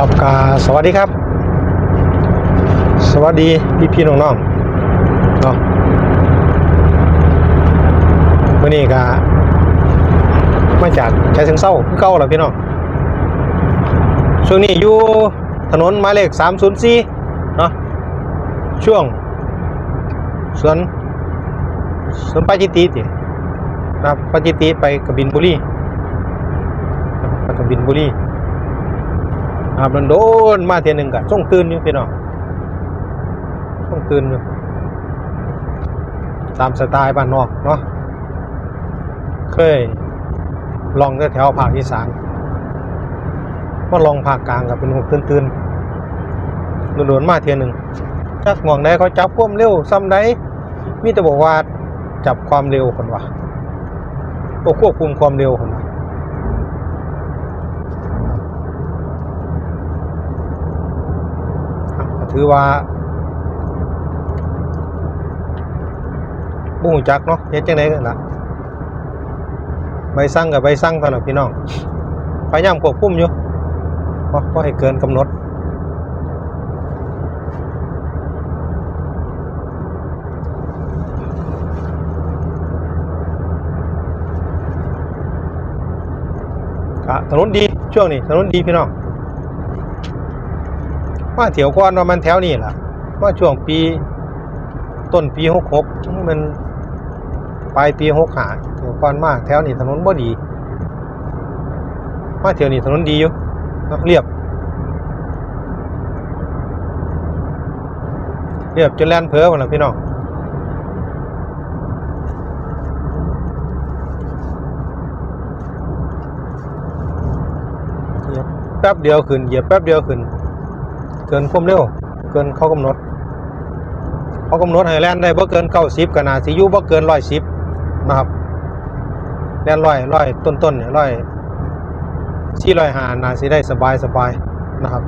ครับกาสวัสดีครับ สวัสดีพี่พี่ๆน้องๆเนาะวันนี้ก็มาจากชายเชิงเศร้าเก่าแล้วพี่น้องช่วงนี้อยู่ถนนหมายเลข304เนาะช่วงสวนสวนปาจิตีตินะครับปาจิตีไปกบินบุรีไปกบินบุรี ครับมันโดนมาเทียนหนึ่งกะส่งตื่นอยู่พี่น้องส่งตื่นอยู่ตามสไตล์บ้านนอกเนาะเคยลองแถวภาคอีสานมาลองภาคกลางกับเป็นหกตื่นตื่นโดนมาเทียนหนึ่งจักหมองใดเขาจับความเร็วซ้ำใดมีแต่บอกว่าจับความเร็วคนวะก็ควบคุมความเร็วคนวะ อะก็ ถือว่าบุ้งจักเนาะเฮ็ดจังไดกันล่ะใบสั่งกับใบสั่งเท่านั้นพี่น้องพยายามควบคุมอยู่บ่บ่ให้เกินกำหนดถนนดีช่วงนี้ถนนดีพี่น้อง มาเถียวก่อนว่ามันแถวนี้ล่ะว่าช่วงปีต้นปีหกหกมันปลายปีหกหาเถียวก่อนมากแถวนี้ถนนบ่ดีมาเถียวนี้ถนนดีอยู่เรียบ เรียบจนแล่นเพ้อหมดแล้วพี่น้องแป๊บเดียวขึ้นเหยียบแป๊บเดียวขึ้น เกินความเร็ว เกินเขากำหนดเขากำหนดให้แล่นได้บ่เกินเก้าสิบก็น่าสิยู่บ่เกินร้อยสิบนะครับแล่นร้อยร้อยต้นๆเนี่ยร้อยสี่ร้อยหานาสิได้สบายสบายนะครับ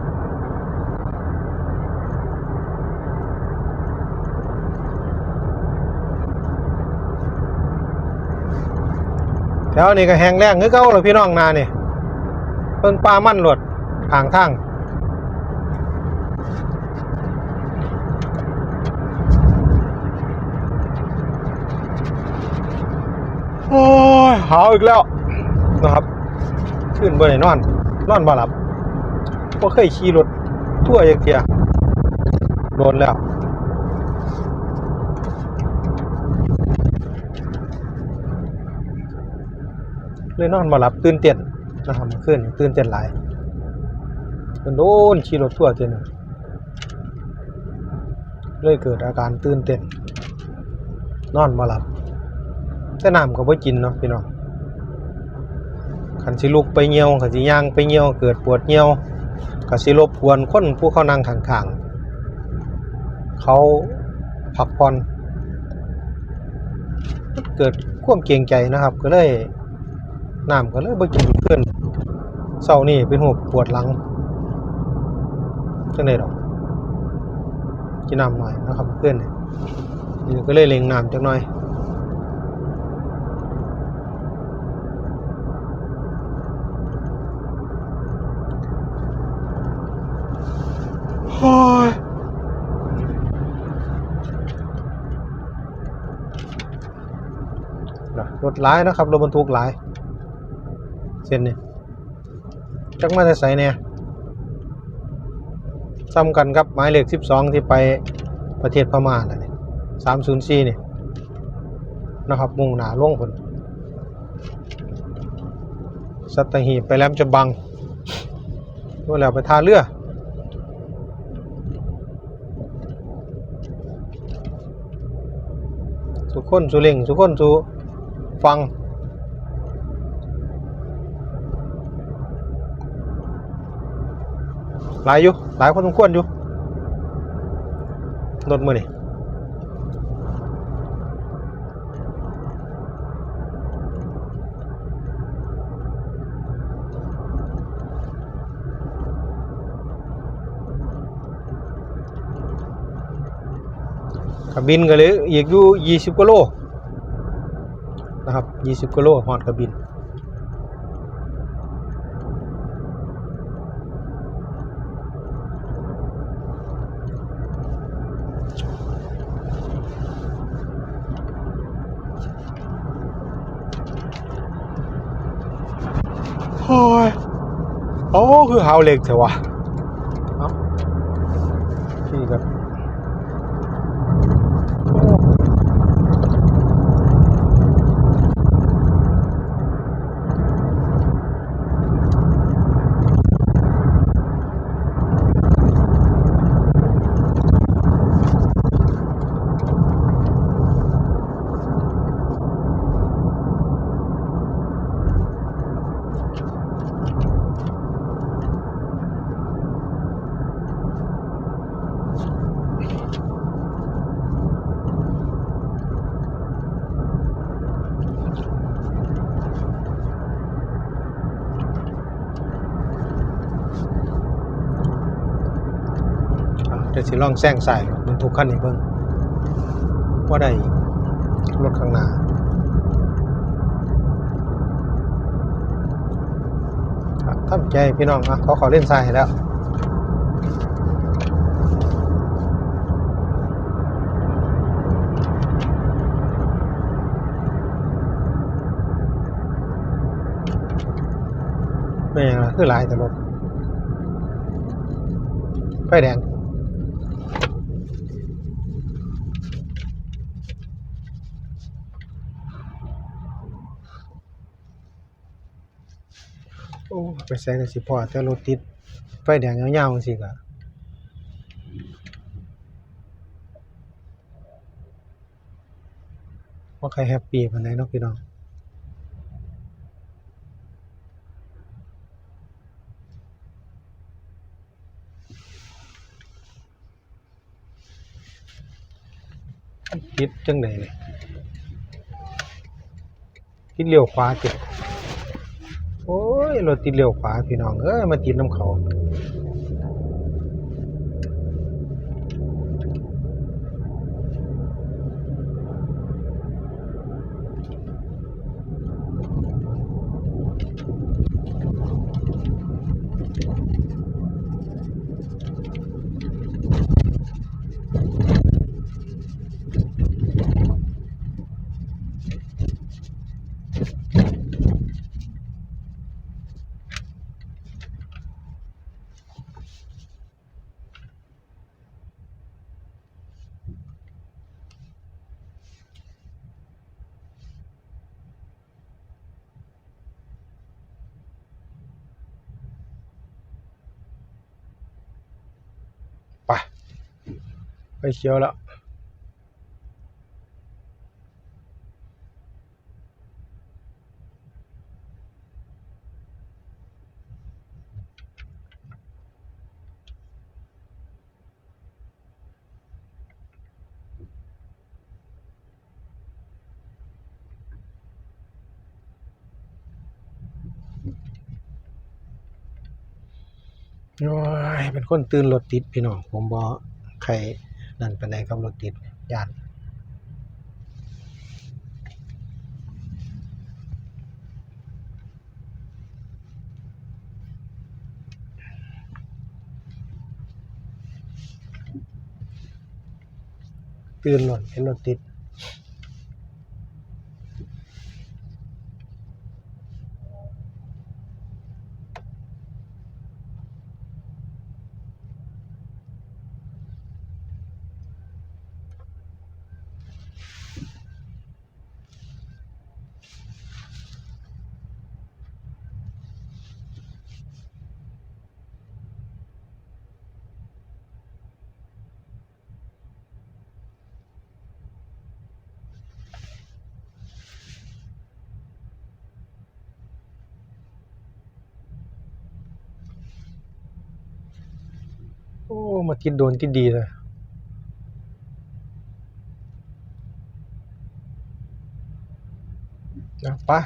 แถวนี้ก็แห้งแล้งคือเก่าเลยพี่น้องนานี่เพิ่งปลามั่นหลดทางทาง โอ้ยหาวอีกแล้วนะครับ ขึ้นบ่ได้นอน นอนบ่หลับบ่เคยขี่รถทั่วอย่างเทียโดนแล้วเลยนอนบ่หลับตื่นเต้นนะครับเมื่อคืนตื่นเต้นหลายโดนขี่รถทั่วเทียนึงเลยเกิดอาการตื่นเต้นนอนบ่หลับ แต่น้ำก็บ่กินเนาะพี่น้องคันสิลุกไปเหี่ยวคันสิย่างไปเหี่ยวเกิดปวดเหี่ยวก็สิรบกวนคนผู้เขานั่งข้างๆเขาพักผ่อนเกิดความเกรงใจนะครับ ก็เลยน้ำก็เลยบ่กินเพื่อนเช้านี้เป็นหัวปวดหลังจังได๋ดอกกินน้ำหน่อยนะครับเพื่อนนี่ก็เลยเล็งน้ำจักหน่อย รถหลายนะครับรถบรรทุกหลาย เส้นนี้จักมาแต่ใส่เนี่ยซ้ำกันครับหมายเลขสิบสองที่ไปประเทศพม่าน่ะนี่สามศูนย์สี่เนี่ยนะครับมุ่งหน้าล่วงผลสัตหีบไปแหลมจะบังว่าแล้วไปท่าเรือสุขคนสุเล่งสุขคนสุ ฟังหลายอยู่หลายคนสมควรอยู่รถมือนี่กระบินก็เลยอีกอยู่ยี่สิบกิโล นะครับ 20กิโลหอดกระบิน โอ้ยโอคือหาวเล็กเถอะวะที่ครับ สิลองแซงใส่มันทุกขั้นนี้เบิ่งว่าได้รถข้างหน้าอะทำใจพี่น้องอะเขาขอเล่นทรายให้แล้วไม่ยังละคือหลายแต่รถไฟแดงโอ้ ไปใส่กันสิพอแต่รถติดไฟแดงยาวๆสิกะว่าใครแฮปปี้ปานใดเนาะพี่น้องคิดจังไดเลยคิดเลี้ยวขวาติดโอ้ ยรถติดเลี้ยวขวาพี่น้องเอ้ยมาติดน้ำเขา ไปเขียวแล้วโอ้ยเป็นคนตื่นรถติดพี่น้องผมบ่ใคร นั่นปานใดกับรถติดยานตื่นรถเห็นรถติด มาติดโดนติดดีเลยนะปะ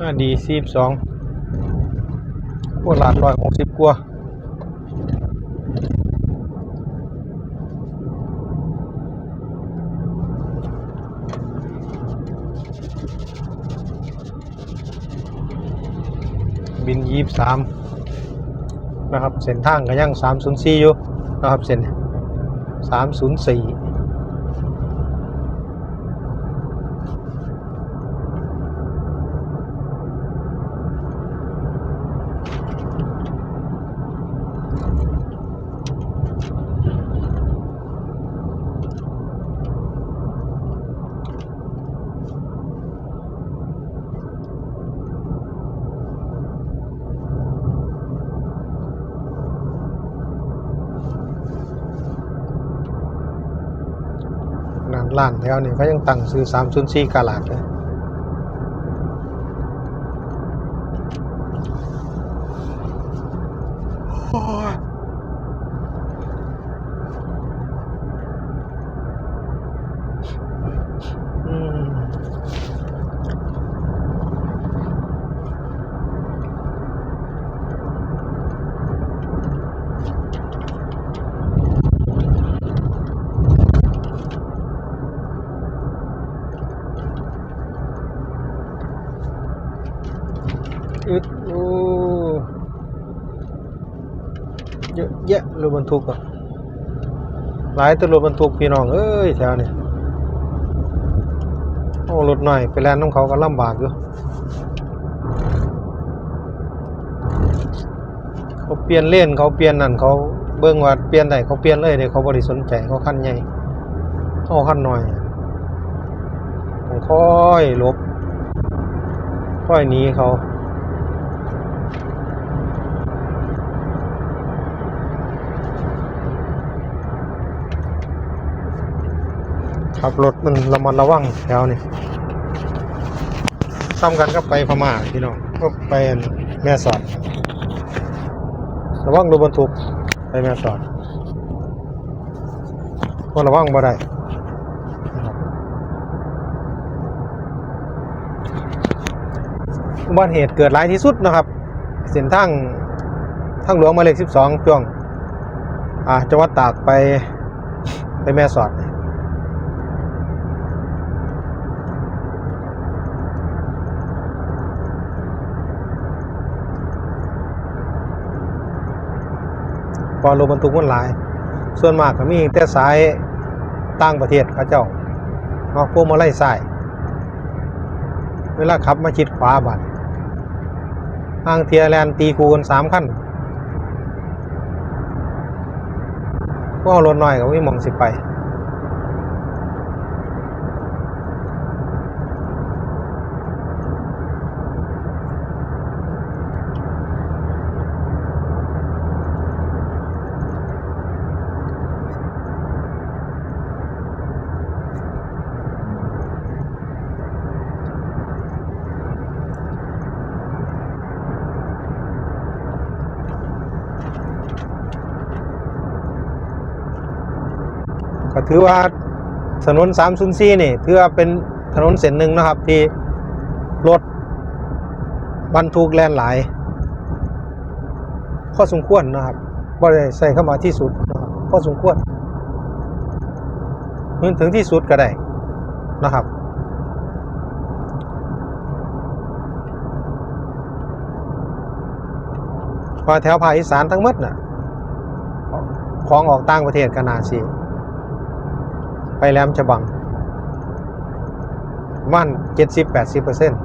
ก็ดีสิบสองพวกหลานร้อยหกสิบกว่าบินยีบสามนะครับ เส้นทางก็ยังสามศูนย์สี่อยู่นะครับ เส้นสามศูนย์สี่ ล้านแถวนี่เขายังตั้งซื้อสามศูนย์สี่กาลาดเลยโอ้ย อึดโอ้เยอะแยะรถบรรทุกอะหลายตัวรถบรรทุกพี่น้องเอ้ยแถวนี้โอ้รถหน่อยไปแล่นน้ำเขาก็ลำบากอยู่เขาเปลี่ยนเลนเขาเปลี่ยนนั่นเขาเบิ่งว่าเปลี่ยนได้เขาเปลี่ยนเลยเดี๋ยวเขาบริสนใจเขาขั้นใหญ่เขาขั้นหน่อยค่อยลบค่อยหนีเขา ขับรถมันระมัดระวังแถวนี้ซ้ำกันก็ไปพม่าพี่น้องก็ไปแม่สอดระวังรถบรรทุกไปแม่สอดก็ระวังบ่ได้นะครับอุบัติเหตุเกิดหลายที่สุดนะครับ เส้นทางทางหลวงมาเลข 12ช่วงอ่าจังหวัดตากไปไปแม่สอด พอรถบรรทุกมันหลาย ส่วนมากก็มีแต่สายต่างประเทศเขาเจ้ามาพวกมาไล่สายเวลาขับมาชิดขวาบัดทางเทียแลนตีคูนสามขั้นพวกรถหน่อยก็ไม่มองสิไป ก็ถือว่าถนน304นี่ถือว่าเป็นถนนเส้นหนึ่งนะครับ ที่รถบรรทุกแล่นหลายพอสมควรนะครับบ่ได้ใส่เข้ามาที่สุดนะครับพอสมควรถึงถึงที่สุดก็ได้นะครับพอแถวภาคอีสานทั้งหมดน่ะ ของออกต่างประเทศก็น่าสิ แหลมฉบังมันเจ็ดสิบแปดสิบเปอร์เซ็นต์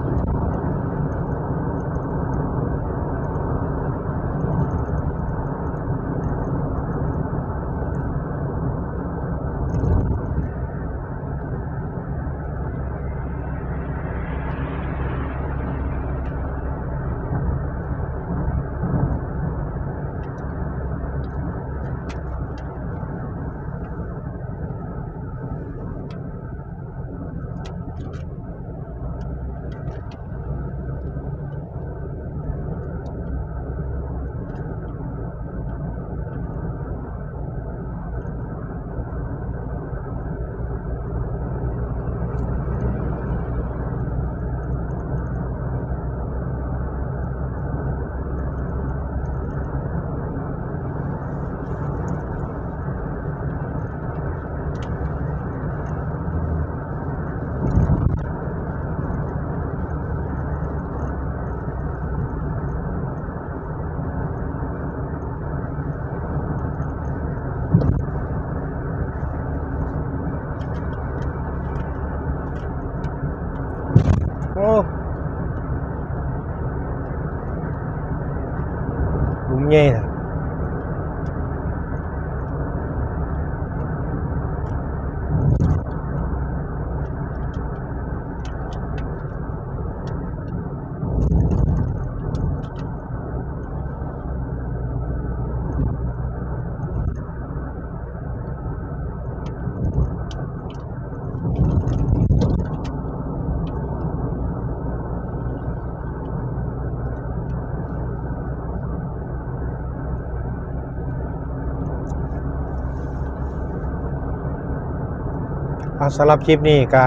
สำหรับคลิปนี้ก็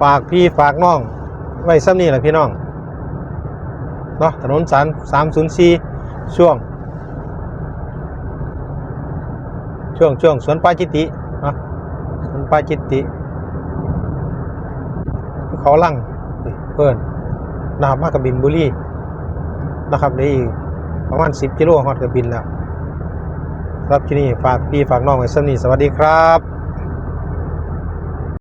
ฝากพี่ฝากน้อง ไว้ซ้ำนี่แหละพี่น้องเนาะถนนสามสามศูนย์สี่ช่วง ช่วงช่วงสวนปาจิติเนาะสวนปาจิติเขาลั่งเพื่อนนะครับมากกับบินบุรีนะครับได้อีกประมาณ10กิโลฮอดกับบินแล้วครับที่นี่ฝากพี่ฝากน้องไว้สำนีสวัสดีครับ